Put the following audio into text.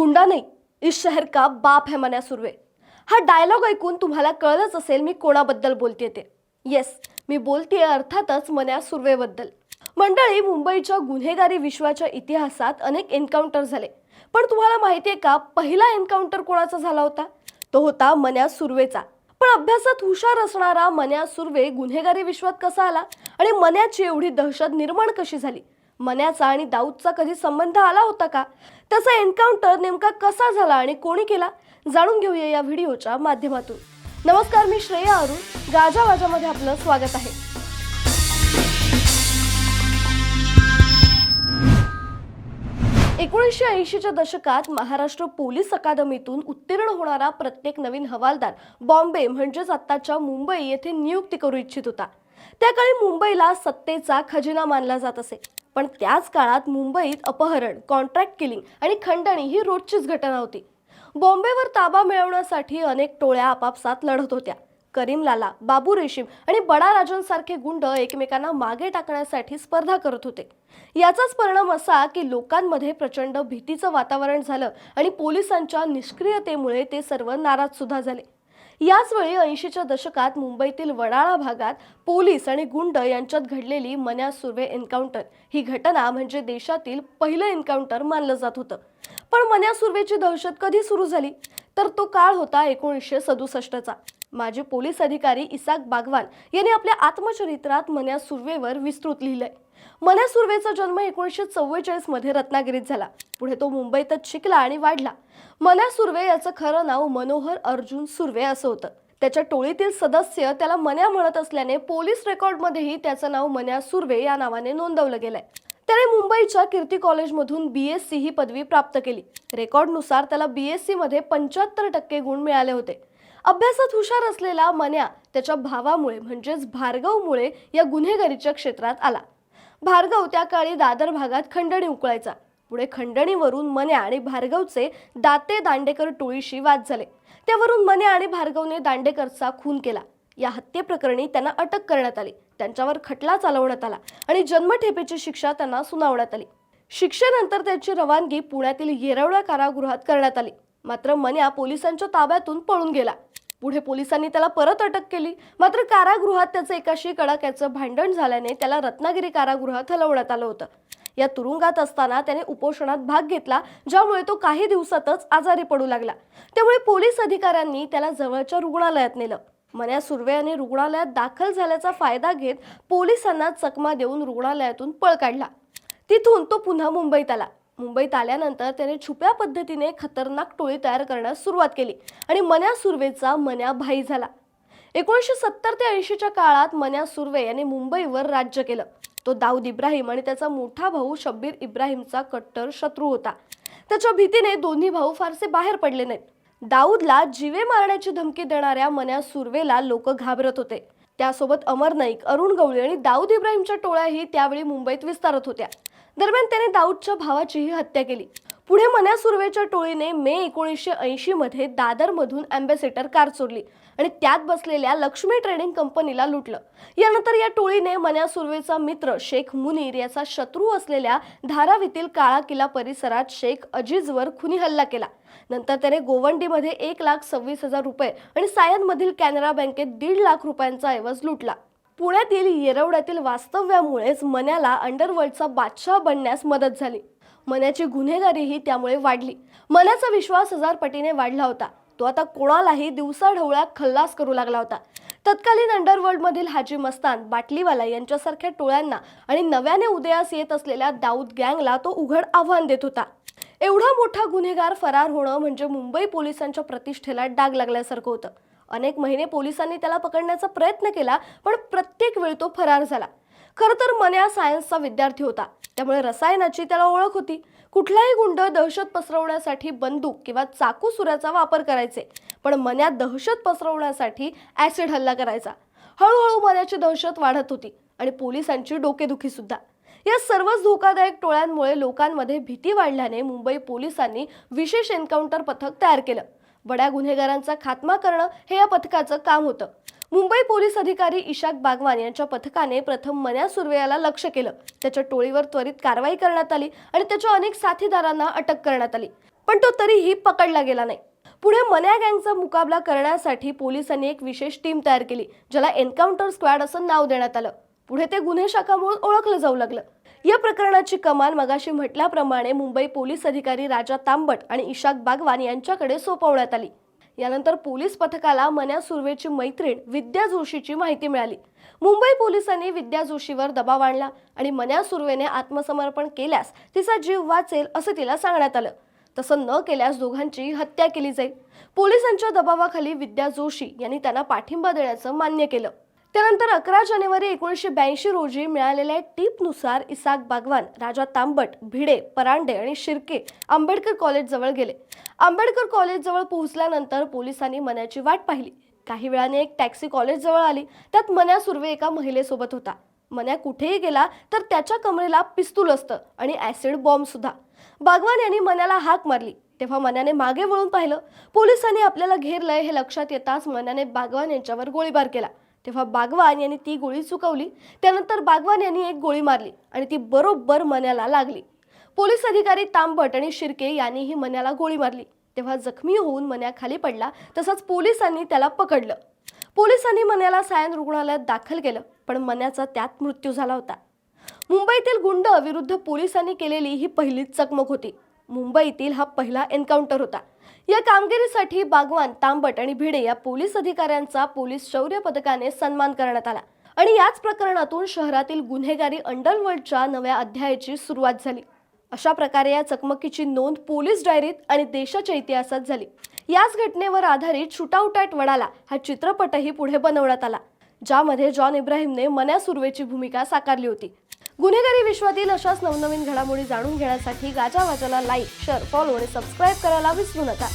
गुंडा नाही इस शहर का बाप है मन्या सुर्वे. हा डायलॉग ऐकून तुम्हाला कळलंच असेल मी कोणाबद्दल बोलते ते. येस मी बोलते अर्थातच मन्या सुर्वेबद्दल. मंडळी मुंबईच्या गुन्हेगारी विश्वाच्या इतिहासात अनेक एन्काउंटर झाले. पण तुम्हाला माहिती आहे का पहिला एन्काउंटर कोणाचा झाला होता? तो होता मन्या सुर्वेचा. पण अभ्यासात हुशार असणारा मन्या सुर्वे गुन्हेगारी विश्वात कसा आला? आणि मन्याची एवढी दहशत निर्माण कशी झाली? मन्याचा आणि दाऊदचा कधी संबंध आला होता का? त्याचा एन्काउंटर नेमका कसा झाला आणि कोणी केला? जाणून घेऊया या व्हिडिओच्या माध्यमातून. नमस्कार मी श्रेया अरुण. गाजा वाजामध्ये आपलं स्वागत आहे. एकोणीसशे ऐंशीच्या दशकात महाराष्ट्र पोलीस अकादमीतून उत्तीर्ण होणारा प्रत्येक नवीन हवालदार बॉम्बे म्हणजेच आत्ताच्या मुंबई येथे नियुक्ती करू इच्छित होता. त्या काळी मुंबईला सत्तेचा खजिना मानला जात असे. पण त्याच काळात मुंबईत अपहरण कॉन्ट्रॅक्ट किलिंग आणि खंडणी ही रोजचीच घटना होती. बॉम्बेवर ताबा मिळवण्यासाठी अनेक टोळ्या आपापसात लढत होत्या. करीम लाला बाबू रेशीम आणि बडा राजांसारखे गुंड एकमेकांना मागे टाकण्यासाठी स्पर्धा करत होते. याचाच परिणाम असा की लोकांमध्ये प्रचंड भीतीचं वातावरण झालं आणि पोलिसांच्या निष्क्रियतेमुळे ते सर्व नाराज सुद्धा झाले. याच वेळी ऐंशीच्या दशकात मुंबईतील वडाळा भागात पोलीस आणि गुंड यांच्यात घडलेली मन्या सुर्वे एन्काउंटर ही घटना म्हणजे देशातील पहिलं एन्काउंटर मानलं जात होतं. पण मन्या सुर्वेची दहशत कधी सुरू झाली? तर तो काळ होता एकोणीसशे सदुसष्टचा. माजी पोलीस अधिकारी इसाक बागवान यांनी आपल्या आत्मचरित्रात मन्या सुर्वेवर विस्तृत लिहिलंय. मल्या सुर्वेचा जन्म एकोणीसशे चव्वेचाळीसमध्ये रत्नागिरीत झाला. पुढे तो मुंबईतच शिकला आणि वाढला. मल्या सुर्वे याचं खरं नाव मनोहर अर्जुन सुर्वे असं होतं. त्याच्या टोळीतील सदस्य त्याला मन्या म्हणत असल्याने पोलीस रेकॉर्डमध्येही त्याचं नाव मन्या सुर्वे या नावाने नोंदवलं गेलंय. त्याने मुंबईच्या कीर्ती कॉलेजमधून बी एस सी ही पदवी प्राप्त केली. रेकॉर्डनुसार त्याला बी एस सीमध्ये पंच्याहत्तर टक्के गुण मिळाले होते. अभ्यासात हुशार असलेला मन्या त्याच्या भावामुळे म्हणजेच भार्गवमुळे या गुन्हेगारीच्या क्षेत्रात आला. भार्गव त्या काळी दादर भागात खंडणी उकळायचा. पुढे खंडणीवरून मन्या आणि भार्गवचे दाते दांडेकर टोळीशी वाद झाले. त्यावरून मन्या आणि भार्गवने दांडेकरचा खून केला. या हत्येप्रकरणी त्यांना अटक करण्यात आली. त्यांच्यावर खटला चालवण्यात आला आणि जन्मठेपेची शिक्षा त्यांना सुनावण्यात आली. शिक्षेनंतर त्याची रवानगी पुण्यातील येरवडा कारागृहात करण्यात आली. मात्र मन्या पोलिसांच्या ताब्यातून पळून गेला. पुढे पोलिसांनी त्याला परत अटक केली. मात्र कारागृहात त्याचं एकाशी कडाक्याचं भांडण झाल्याने त्याला रत्नागिरी कारागृहात हलवण्यात आलं होतं. या तुरुंगात असताना त्याने उपोषणात भाग घेतला ज्यामुळे तो काही दिवसातच आजारी पडू लागला. त्यामुळे पोलीस अधिकाऱ्यांनी त्याला जवळच्या रुग्णालयात नेलं. मन्या सुर्वे यांनी रुग्णालयात दाखल झाल्याचा फायदा घेत पोलिसांना चकमा देऊन रुग्णालयातून पळ काढला. तिथून तो पुन्हा मुंबईत आला. मुंबईत आल्यानंतर त्याने छुप्या पद्धतीने खतरनाक टोळी तयार करण्यास सुरुवात केली आणि मन्या सुर्वेचा मन्या भाई झाला. एकोणीसशे सत्तर ते ऐंशीच्या काळात मन्या सुर्वे याने मुंबईवर राज्य केलं. तो दाऊद इब्राहिम आणि त्याचा मोठा भाऊ शब्बीर इब्राहिमचा कट्टर शत्रू होता. त्याच्या भीतीने दोन्ही भाऊ फारसे बाहेर पडले नाहीत. दाऊदला जीवे मारण्याची धमकी देणाऱ्या मन्या सुर्वेला लोक घाबरत होते. त्यासोबत अमर नाईक अरुण गवळी आणि दाऊद इब्राहिमच्या टोळ्याही त्यावेळी मुंबईत विस्तारत होत्या. दरम्यान त्याने दाऊदच्या भावाचीही हत्या केली. पुढे मन्या सुर्वेच्या टोळीने मे एकोणीसशे ऐंशी मध्ये दादरमधून अँबॅसेडर कार चोरली आणि त्यात बसलेल्या लक्ष्मी ट्रेडिंग कंपनीला लुटलं. यानंतर या टोळीने मन्या सुर्वेचा मित्र शेख मुनीर याचा शत्रू असलेल्या धारावीतील काळा किल्ला परिसरात शेख अजीजवर खुनी हल्ला केला. नंतर त्याने गोवंडीमध्ये एक लाख सव्वीस हजार रुपये आणि सायनमधील कॅनरा बँकेत दीड लाख रुपयांचा ऐवज लुटला. पुण्यातील येरवड्यातील वास्तव्यामुळेच मन्याला अंडरवर्ल्डचा बादशाह बनण्यास मदत झाली. मन्याची गुन्हेगारीही त्यामुळे वाढली. मन्याचा विश्वास हजार पटीने वाढला होता. तो आता कोणालाही दिवसाढवळ्या खल्लास करू लागला होता. तत्कालीन अंडरवर्ल्डमधील हाजी मस्तान बाटलीवाला यांच्यासारख्या टोळ्यांना आणि नव्याने उदयास येत असलेल्या दाऊद गँगला तो उघड आव्हान देत होता. एवढा मोठा गुन्हेगार फरार होणं म्हणजे मुंबई पोलिसांच्या प्रतिष्ठेला डाग लागल्यासारखं होतं. अनेक महिने पोलिसांनी त्याला पकडण्याचा प्रयत्न केला पण प्रत्येक वेळ तो फरार झाला. खरं तर मन्या सायन्सचा विद्यार्थी होता. त्यामुळे रसायनाची त्याला ओळख होती. कुठलाही गुंड दहशत पसरवण्यासाठी बंदूक किंवा चाकू सुऱ्याचा वापर करायचे पण मन्या दहशत पसरवण्यासाठी ॲसिड हल्ला करायचा. हळूहळू मन्याची दहशत वाढत होती आणि पोलिसांची डोकेदुखी सुद्धा. या सर्वच धोकादायक टोळ्यांमुळे लोकांमध्ये भीती वाढल्याने मुंबई पोलिसांनी विशेष एन्काउंटर पथक तयार केलं. बड्या गुन्हेगारांचा खात्मा करणं हे या पथकाचं काम होतं. मुंबई पोलीस अधिकारी इशाक बागवान यांच्या पथकाने प्रथम मन्या सुर्वे याला लक्ष केलं. त्याच्या टोळीवर त्वरित कारवाई करण्यात आली आणि त्याच्या अनेक साथीदारांना अटक करण्यात आली. पण तो तरीही पकडला गेला नाही. पुढे मन्या गँगचा मुकाबला करण्यासाठी पोलिसांनी एक विशेष टीम तयार केली ज्याला एन्काउंटर स्क्वॅड असं नाव देण्यात आलं. पुढे ते गुन्हे शाखा म्हणून ओळखलं जाऊ लागलं. या प्रकरणाची कमान मगाशी म्हटल्याप्रमाणे मुंबई पोलीस अधिकारी राजा तांबट आणि इशाक बागवान यांच्याकडे सोपवण्यात आली. यानंतर पोलीस पथकाला मन्या सुर्वेची मैत्रीण विद्या जोशीची माहिती मिळाली. मुंबई पोलिसांनी विद्या जोशीवर दबाव आणला आणि मन्या सुर्वेने आत्मसमर्पण केल्यास तिचा जीव वाचेल असं तिला सांगण्यात आलं. तसं न केल्यास दोघांची हत्या केली जाईल. पोलिसांच्या दबावाखाली विद्या जोशी यांनी त्यांना पाठिंबा देण्याचं मान्य केलं. त्यानंतर अकरा जानेवारी एकोणीसशे ब्याऐंशी रोजी मिळालेल्या टीपनुसार इसाक बागवान राजा तांबट भिडे परांडे आणि शिर्के आंबेडकर कॉलेजजवळ गेले. आंबेडकर कॉलेजजवळ पोहोचल्यानंतर पोलिसांनी मन्याची वाट पाहिली. काही वेळाने एक टॅक्सी कॉलेजजवळ आली. त्यात मन्या सुर्वे एका महिलेसोबत होता. मन्या कुठेही गेला तर त्याच्या कमरेला पिस्तूल असतं आणि ॲसिड बॉम्बसुद्धा बागवान यांनी मन्याला हाक मारली. तेव्हा मन्याने मागे वळून पाहिलं. पोलिसांनी आपल्याला घेरलंय हे लक्षात येताच मन्याने बागवान यांच्यावर गोळीबार केला. तेव्हा बागवान यांनी ती गोळी चुकवली. त्यानंतर बागवान यांनी एक गोळी मारली आणि ती बरोबर मन्याला लागली. पोलीस अधिकारी तांबट आणि शिर्के यांनीही मन्याला गोळी मारली. तेव्हा जखमी होऊन मन्या खाली पडला तसंच पोलिसांनी त्याला पकडलं. पोलिसांनी मन्याला सायन रुग्णालयात दाखल केलं पण मन्याचा त्यात मृत्यू झाला होता. मुंबईतील गुंड विरुद्ध पोलिसांनी केलेली ही पहिलीच चकमक होती. मुंबईतील हा पहिला एन्काउंटर होता. या कामगिरीसाठी बागवान तांबट आणि भिडे या पोलीस अधिकाऱ्यांचा पोलीस शौर्य पदकाने सन्मान करण्यात आला. आणि याच प्रकरणातून शहरातील गुन्हेगारी अंडरवर्ल्डच्या नव्या अध्यायाची सुरुवात झाली. अशा प्रकारे या चकमकीची नोंद पोलीस डायरीत आणि देशाच्या इतिहासात झाली. याच घटनेवर आधारित शूटआउट ॲट वडाला हा चित्रपटही पुढे बनवण्यात आला ज्यामध्ये जॉन इब्राहिमने मन्या सुर्वेची भूमिका साकारली होती. गुन्हेगारी विश्वातील अशाच नवनवीन घडामोडी जाणून घेण्यासाठी गाजावाजाला लाईक शेअर फॉलो आणि सबस्क्राईब करायला विसरू नका.